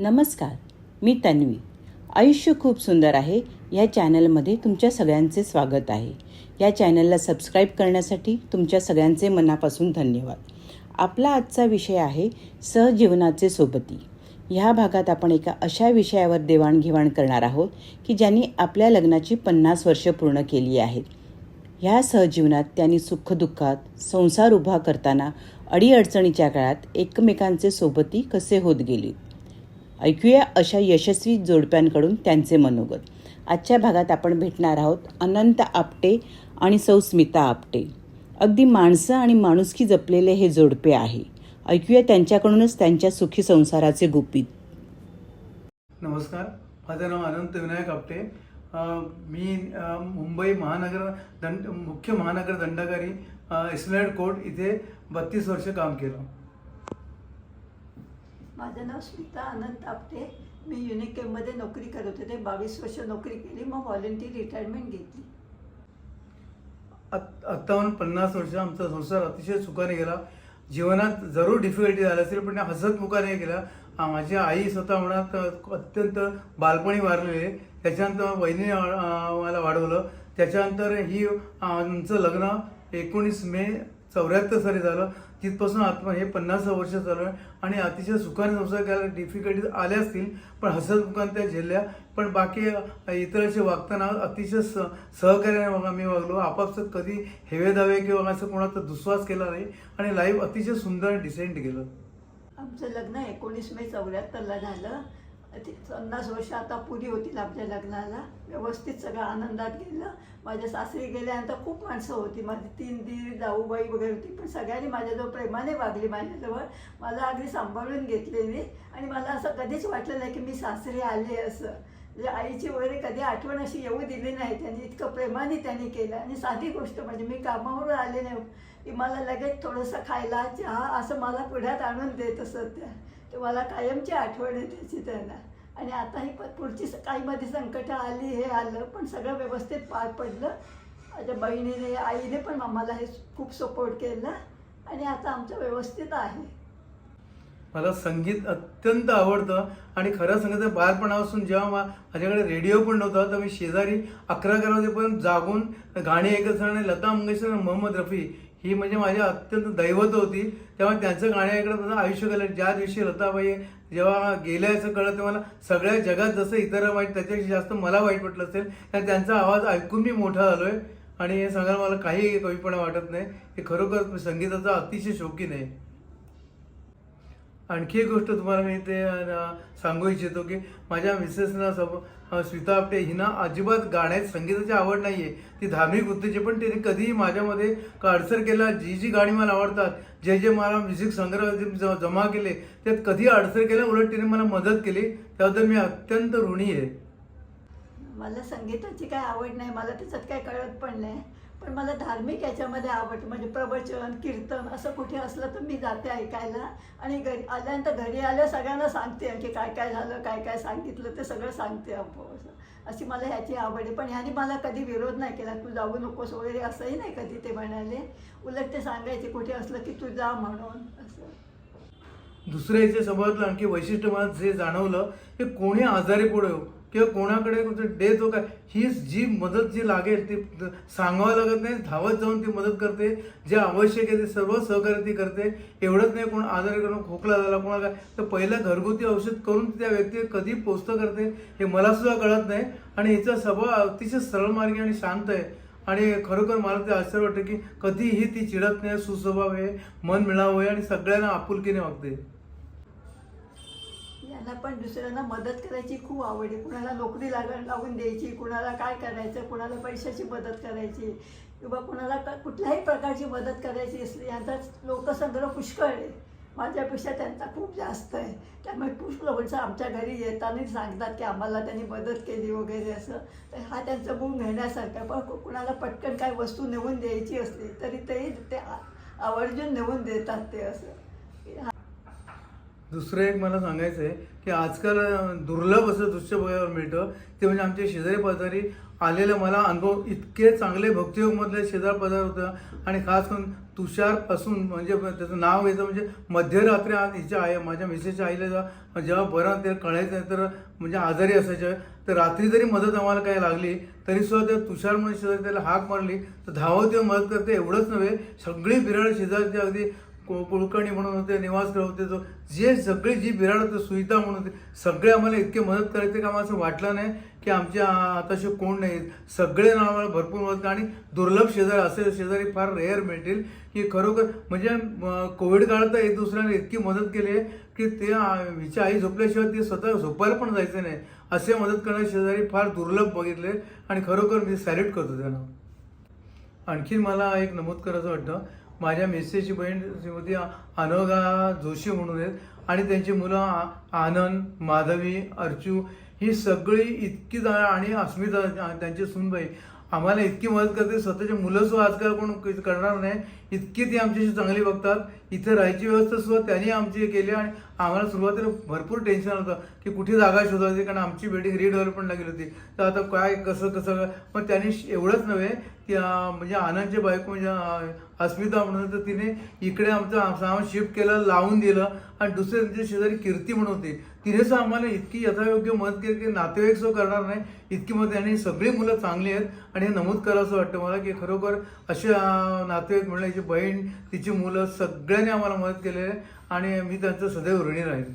नमस्कार मी तन्वी. आयुष्य खूप सुंदर आहे या चॅनलमध्ये तुमच्या सगळ्यांचे स्वागत आहे. या चॅनलला सबस्क्राईब करण्यासाठी तुमच्या सगळ्यांचे मनापासून धन्यवाद. आपला आजचा विषय आहे सहजीवनाचे सोबती. ह्या भागात आपण एका अशा विषयावर देवाणघेवाण करणार आहोत की ज्यांनी आपल्या लग्नाची पन्नास वर्ष पूर्ण केली आहेत. ह्या सहजीवनात त्यांनी सुखदुःखात संसार उभा करताना अडीअडचणीच्या काळात एकमेकांचे सोबती कसे होत गेले? ऐकूया अशा यशस्वी जोडप्यांकडून त्यांचे मनोगत. आजच्या भागात आपण भेटणार आहोत अनंत आपटे आणि सौ स्मिता आपटे. अगदी माणसं आणि माणुसकी जपलेले हे जोडपे आहे. ऐकूया त्यांच्याकडूनच त्यांच्या सुखी संसाराचे गुपित. नमस्कार. माझं नाव अनंत विनायक आपटे. मी मुंबई महानगर दंड मुख्य महानगर दंडाधिकारी इस्लाइड कोर्ट इथे बत्तीस वर्ष काम केलं. माझं नाव स्मिता आनंद आपटे. मी युनिकेममध्ये नोकरी करत होते. ते बावीस वर्ष नोकरी केली मग व्हॉलेंटियर रिटायरमेंट घेतली. आत- आत्ताहून पन्नास वर्ष आमचा संसार अतिशय सुखाने गेला. जीवनात जरूर डिफिकल्टी झाली असेल पण हसतमुखाने गेला माझी आई स्वतः म्हणत अत्यंत बालपणी वारलेली आहे. त्याच्यानंतर बहिणीने मला वाढवलं. त्याच्यानंतर ही आमचं लग्न एकोणीस मे चौऱ्याहत्तर साली झालं. तिथपासून आत्मा हे पन्नास वर्ष चालू आहे. आणि अतिशय सुखाने संसार करायला डिफिकल्टीज आल्या असतील पण हसत मुखाने त्या झेलल्या. पण बाकी इतरांशी वागताना अतिशय स सहकार्याने बघा मी वागलो. आपापसात कधी हेवेदावे किंवा असं कोणाचा दुस्वास केला नाही. आणि लाईफ अतिशय सुंदर डिसेंट गेलं. आमचं लग्न एकोणीस मे चौऱ्याहत्तरला झालं. पन्नास वर्ष आता पुरी होतील आपल्या लग्नाला. व्यवस्थित सगळं आनंदात गेलं. माझ्या सासरी गेल्यानंतर खूप माणसं होती. माझी तीन दीर जाऊबाई वगैरे होती. पण सगळ्यांनी माझ्याजवळ प्रेमाने वागली माझ्याजवळ. मला अगदी सांभाळून घेतलेली. आणि मला असं कधीच वाटलं नाही की मी सासरी आले असं. म्हणजे आईची वगैरे कधी आठवण अशी येऊ दिली नाही. त्यांनी इतकं प्रेमाने त्यांनी केलं. आणि साधी गोष्ट म्हणजे मी कामावरून आले नाही. की मला लगेच थोडंसं खायला चहा असं मला पुढ्यात आणून देत असत त्या. तर मला कायमची आठवण आहे त्याची त्यांना. आणि आता ही पुढची स- संकट आली हे आलं पण सगळं व्यवस्थित पार पडलं. माझ्या बहिणीने आईने पण आम्हाला हे खूप सपोर्ट केला आणि आता आमचं व्यवस्थित आहे. मला संगीत अत्यंत आवडतं आणि खरं सांगायचं बालपणापासून जेव्हा मा माझ्याकडे रेडिओ पण नव्हता तर मी शेजारी अकरा अकरा वाजेपर्यंत जागून गाणी ऐकत असताना आणि लता मंगेशकर आणि मोहम्मद रफी ही म्हणजे माझी अत्यंत दैवत होती. तेव्हा त्यांचं गाणी ऐकत माझं आयुष्य गेलं ज्या दिवशी लताबाई जेव्हा गेल्या असं कळलं तेव्हा मला सगळ्या जगात जसं इतर वाईट त्याच्यापेक्षा जास्त मला वाईट वाटलं असेल तर त्यांचा आवाज ऐकून मी मोठा झालोय. आणि हे सांगायला मला काही कमीपणा वाटत नाही. हे खरोखर संगीताचा अतिशय शौकीन आहे. आणखी एक गोष्ट तुम्हाला मी ते सांगू इच्छितो की माझ्या मिसेसना सब स्मिता आपटे हिना अजिबात गाण्यात संगीताची आवड नाही आहे ती धार्मिक वृत्तीची पण तिने कधीही माझ्यामध्ये अडसर केला जी जी गाणी मला आवडतात जे जे मला म्युझिक संग्रह ज- जमा केले त्यात कधी अडसर केल्या उलट तिने मला मदत केली त्याबद्दल मी अत्यंत ऋणी आहे. मला संगीताची काय आवड नाही मला त्याच्यात काय कळत पण नाही. पण मला धार्मिक याच्यामध्ये आवड म्हणजे प्रवचन कीर्तन असं कुठे असलं तर मी जाते ऐकायला. आणि घरी आल्यानंतर घरी आल्या सगळ्यांना सांगते की काय काय झालं काय काय सांगितलं ते सगळं सांगते आपण असं. अशी मला ह्याची आवड आहे. पण ह्याने मला कधी विरोध नाही केला तू जाऊ नकोस वगैरे असंही नाही कधी ते म्हणाले. उलट ते सांगायचे कुठे असलं की तू जा म्हणून असं. दुसऱ्याच्या स्वभावातलं आणखी वैशिष्ट्य मला जे जाणवलं की कोणी आजारी पडो किंवा कोणाकडे डे जो काय ही जी मदत जी लागेल ती सांगावं लागत नाही धावत जाऊन ती मदत करते जे आवश्यक आहे ते सर्व सहकार्य ती करते. एवढंच नाही कोण आजारी करून खोकला झाला कोणा काय. तर पहिलं घरगुती औषध करून त्या व्यक्ती कधी पोचतं करते हे मला सुद्धा कळत नाही. आणि हिचा स्वभाव अतिशय सरळ मार्गी आणि शांत आहे. आणि खरोखर मला ते आश्चर्य वाटतं की कधीही ती चिडत नाही सुस्वभाव आहे मन मिळावं आहे आणि सगळ्यांना आपुलकीने वागते. यांना पण दुसऱ्यांना मदत करायची खूप आवड आहे. कुणाला नोकरी लाग लावून द्यायची कुणाला काय करायचं कुणाला पैशाची मदत करायची किंवा कुणाला क- कुठल्याही प्रकारची मदत करायची असली यांचा लोकसंग्रह पुष्कळ आहे. माझ्यापेक्षा त्यांचा खूप जास्त आहे. त्यामुळे पुष्कळ म्हणजे आमच्या घरी येताना सांगतात की आम्हाला त्यांनी मदत केली वगैरे असं. तर हा त्यांचा गुण घेण्यासारखा पण कुणाला पटकन काय वस्तू नेऊन द्यायची असली तरी ते ते आवर्जून नेऊन देतात ते असं. दुसरं एक मला सांगायचं आहे की आजकाल दुर्लभ असं दृश्य बघायला मिळतं. ते म्हणजे आमचे शेजारी पाजारी आलेले मला अनुभव इतके चांगले भक्तियोगमधले शेजार पदार होतं. आणि खास करून तुषारपासून म्हणजे त्याचं नाव घ्यायचं म्हणजे मध्यरात्री आज हिच्या आई माझ्या मिसेसच्या आईला जेव्हा जेव्हा बरं ते कळायचं तर म्हणजे आजारी असायचं. तर रात्री जरी मदत आम्हाला काही लागली तरी सुद्धा त्या तुषार म्हणून शेजारी त्याला हाक मारली तर धावत येऊन मदत करते एवढंच नव्हे सगळी बिराड शेजारची अगदी कुलकर्णी म्हणून होते निवासकर होते जो जे सगळी जी बिराड होते सुविधा म्हणून होते सगळे आम्हाला इतके मदत करायचे का आम्हाला असं वाटलं नाही की आमच्या आताशी कोण नाही. सगळे ना आम्हाला भरपूर मदत आणि दुर्लभ शेजारी असे शेजारी फार रेअर मिळतील की खरोखर म्हणजे कोविड काळात तर एक दुसऱ्याने इतकी मदत केली आहे की ते हिच्या आई झोपल्याशिवाय ते स्वतः झोपायला पण जायचं नाही. असे मदत करणारे शेजारी फार दुर्लभ बघितले आणि खरोखर मी सॅल्यूट करतो त्यांना. आणखीन मला एक नमूद करायचं वाटतं. माझ्या मिसेसची बहीण श्रीमती अनोघा जोशी म्हणून आहेत. आणि त्यांची मुलं आनंद माधवी अर्चू ही सगळी इतकी जा आणि अस्मिता त्यांची सुनबाई आम्हाला इतकी मदत करते. स्वतःचे मुलं सुद्धा आजकाल कोण करणार नाही. इतकी ती आमच्याशी चांगली बघतात. इथे राहायची व्यवस्था सुद्धा त्यांनी आमची केली आणि आम्हाला सुरुवातीला भरपूर टेन्शन होतं की कुठे जागा शोधायची कारण आमची बिल्डिंग रिडेव्हलपमेंट लागली होती. तर आता काय कसं कसं पण त्यांनी एवढंच नव्हे की म्हणजे आनंदचे बायको म्हणजे अस्मिता म्हणून तर तिने इकडे आमचं सामान शिफ्ट केलं लावून दिलं आणि दुसरे त्यांच्या शेजारी कीर्ती म्हणून होती. तिने आम्हाला इतकी यथायोग्य मदत केली की नातेवाईक सुद्धा करणार नाही. इतकी मदत आणि सगळी मुलं चांगली आहेत. आणि हे नमूद करावं वाटतं मला की खरोखर असे नातेवाईक म्हणलं हिची बहीण तिची मुलं सगळ्यांनी आम्हाला मदत केली आहे. आणि मी त्यांचं सदैव ऋणी राहील.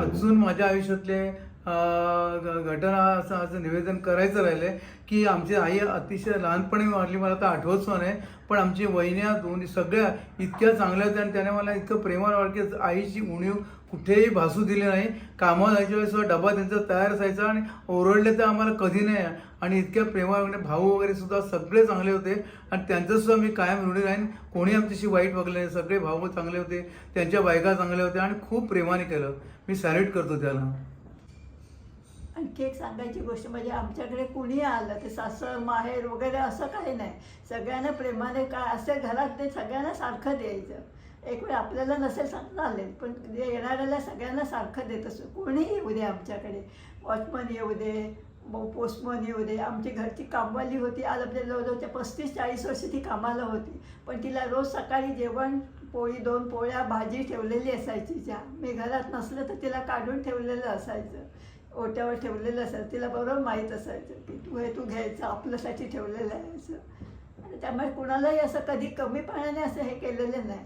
अजून माझ्या आयुष्यातले घटना असं असं निवेदन करायचं राहिलंय की आमची आई अतिशय लहानपणी वाढली. मला तर आठवत नाही पण आमची वहिन्या दोन्ही सगळ्या इतक्या चांगल्या होत्या आणि त्याने मला इतकं प्रेमाला वाटलं की आईची उणीव कुठेही भासू दिली नाही. कामाला जायच्या वेळेस डबा त्यांचा तयार असायचा आणि ओरडले तर आम्हाला कधी नाही. आणि इतक्या प्रेमाने भाऊ वगैरे सुद्धा सगळे चांगले होते. आणि त्यांचंसुद्धा मी कायम ऋणी राहीन. कोणी आमच्याशी वाईट वागले नाही. सगळे भाऊ चांगले होते. त्यांच्या बायका चांगल्या होत्या आणि खूप प्रेमाने केलं. मी सॅल्यूट करतो त्याला. आणखी एक सांगायची गोष्ट म्हणजे आमच्याकडे कुणी आलं ते सासर माहेर वगैरे असं काही नाही. सगळ्यांना प्रेमाने काय असेल घरात ते सगळ्यांना सारखं द्यायचं. एक वेळ आपल्याला नसेल सांगणं आले पण जे येणाऱ्याला सगळ्यांना सारखं देत असतो कोणीही येऊ दे आमच्याकडे. वॉचमन येऊ दे पोस्टमन येऊ दे. आमची घरची कामवाली होती. आज आपल्या जवळजवळच्या पस्तीस चाळीस वर्ष ती कामाला होती. पण तिला रोज सकाळी जेवण पोळी दोन पोळ्या भाजी ठेवलेली असायची. ज्या मी घरात नसलं तर तिला काढून ठेवलेलं असायचं. ओट्यावर ठेवलेलं असायचं तिला बरोबर माहीत असायचं की तू हे तू घ्यायचं आपल्यासाठी ठेवलेलं आहे असं. आणि त्यामुळे कुणालाही असं कधी कमीपणाने असं हे केलेलं नाही.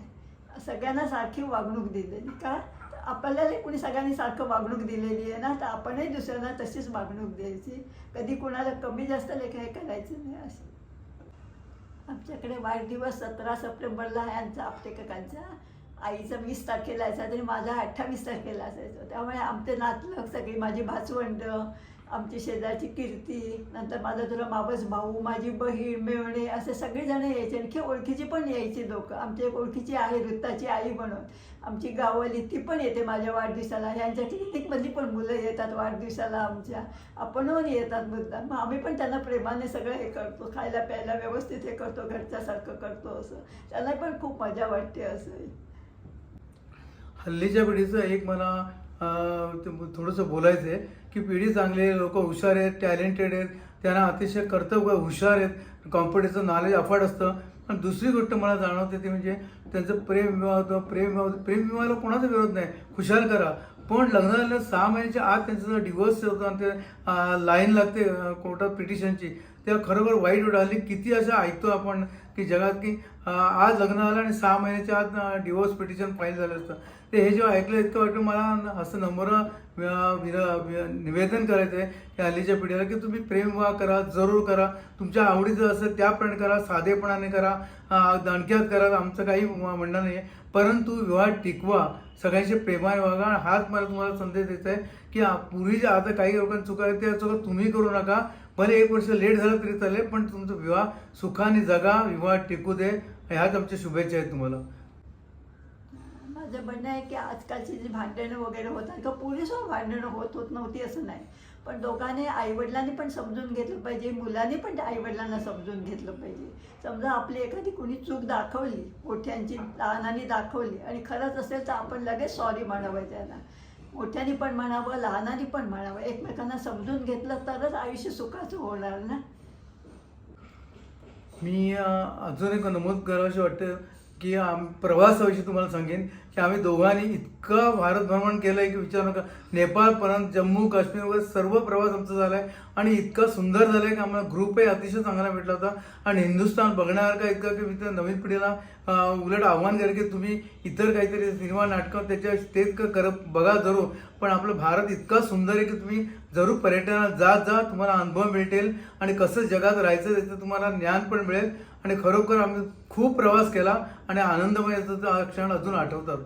सगळ्यांना सारखी वागणूक दिलेली. का? आपल्याला आपल्यालाही कुणी सगळ्यांनी सारखं वागणूक दिलेली आहे ना तर आपणही दुसऱ्यांना तशीच वागणूक द्यायची. कधी कुणाला कमी जास्त लेख हे करायचं नाही असं. आमच्याकडे वाढदिवस सतरा सप्टेंबरला आहे आमचा आपटेकाकांचा. आईचा वीस तारखेला असायचा आणि माझा अठ्ठावीस तारखेला असायचं. त्यामुळे आमचे नातलग सगळी माझी भाचवंड आमची शेजारची कीर्ती नंतर माझा तुला मावस भाऊ माझी बहीण मेवणे असे सगळेजण यायचे आणखी ओळखीची पण यायची लोक. आमची एक ओळखीची आहे वृत्ताची आई म्हणून. आमची गाववाली ती पण येते माझ्या वाढदिवसाला. ह्यांच्या क्लिनिकमधली पण मुलं येतात वाढदिवसाला आमच्या. आपणहून येतात मुद्दा मग आम्ही पण त्यांना प्रेमाने सगळं हे करतो. खायला प्यायला व्यवस्थित हे करतो. घरच्यासारखं करतो असं. त्यांना पण खूप मजा वाटते असं. हल्लीच्या पिढीचं एक मला ते थोडंसं बोलायचं आहे की पिढी चांगली आहे लोक हुशार आहेत टॅलेंटेड आहेत त्यांना अतिशय कर्तव्य हुशार आहेत कॉम्पिटिशन नॉलेज अफाट असतं पण दुसरी गोष्ट मला जाणवते ती म्हणजे त्यांचं प्रेम विवाह होतं प्रेम विवाह होतं. प्रेम विवाहाला कोणाचा विरोध नाही खुशाल करा पण लग्न झालं सहा महिन्याच्या आत त्यांचा डिवोर्स होतो आणि ते लाईन लागते कोर्टात पिटिशनची तेव्हा खरोखर वाईट उडाली किती असं ऐकतो आपण की जगात की आज लग्न झालं आणि सहा महिन्याच्या आत डिवोर्स पिटिशन फाईल झालं असतं. ते हे जेव्हा ऐकलं इतकं वाटतं मला असं नम्र विर- निवेदन करायचं आहे की हल्लीच्या पिढीला की तुम्ही प्रेम विवाह करा जरूर करा. तुमच्या आवडीचं असं त्याप्रमाणे करा साधेपणाने करा दणक्यात करा आमचं काही म्हणणं नाही आहे परंतु विवाह टिकवा सगळ्यांशी प्रेमाने वागा आणि हाच मला तुम्हाला संदेश द्यायचा आहे की पूर्वी जे आता काही लोकांनी चुका आहेत त्या चुका तुम्ही करू नका. पण एक वर्ष लेट झालं तरी चालेल पण तुमचा विवाह सुखाने जगा विवाह टिकू दे. ह्याच आमच्या शुभेच्छा आहेत तुम्हाला. माझं म्हणणं आहे की आजकालची जी भांडणं वगैरे होतात किंवा पुरेसवर भांडणं होत होत नव्हती असं नाही. पण दोघांनी आईवडिलांनी पण समजून घेतलं पाहिजे मुलांनी पण आईवडिलांना समजून घेतलं पाहिजे. समजा आपली एखादी कुणी चूक दाखवली मोठ्यांची लहानांनी दाखवली आणि खरंच असेल तर आपण लगेच सॉरी म्हणावं त्यांना मोठ्यानी पण म्हणावं लहानांनी पण म्हणावं. एकमेकांना समजून घेतलं तरच आयुष्य सुखाचं होणार ना? मी अजून एक नमूद करावंशी वाटतं की आम प्रवासाविषयी तुम्हाला सांगेन की आम्ही दोघांनी इतकं भारत भ्रमण केलं आहे की विचार नका. नेपाळपर्यंत जम्मू काश्मीर वगैरे सर्व प्रवास आमचा झाला आहे आणि इतका सुंदर झाला आहे की आम्हाला ग्रुपही अतिशय चांगला भेटला होता. आणि हिंदुस्थान बघण्यासारखा इतकं की मी नवीन पिढीला उलट आव्हान करेन की तुम्ही इतर काहीतरी सिनेमा नाटकं त्याच्या तेच करत कर बघा जरूर. पण आपलं भारत इतका सुंदर आहे की तुम्ही जरूर पर्यटनात जा जा तुम्हाला अनुभव भेटेल आणि कसं जगात राहायचं त्याचं तुम्हाला ज्ञान पण मिळेल. आणि खरोखर आम्ही खूप प्रवास केला आणि आनंदमय क्षण अजून आठवतात.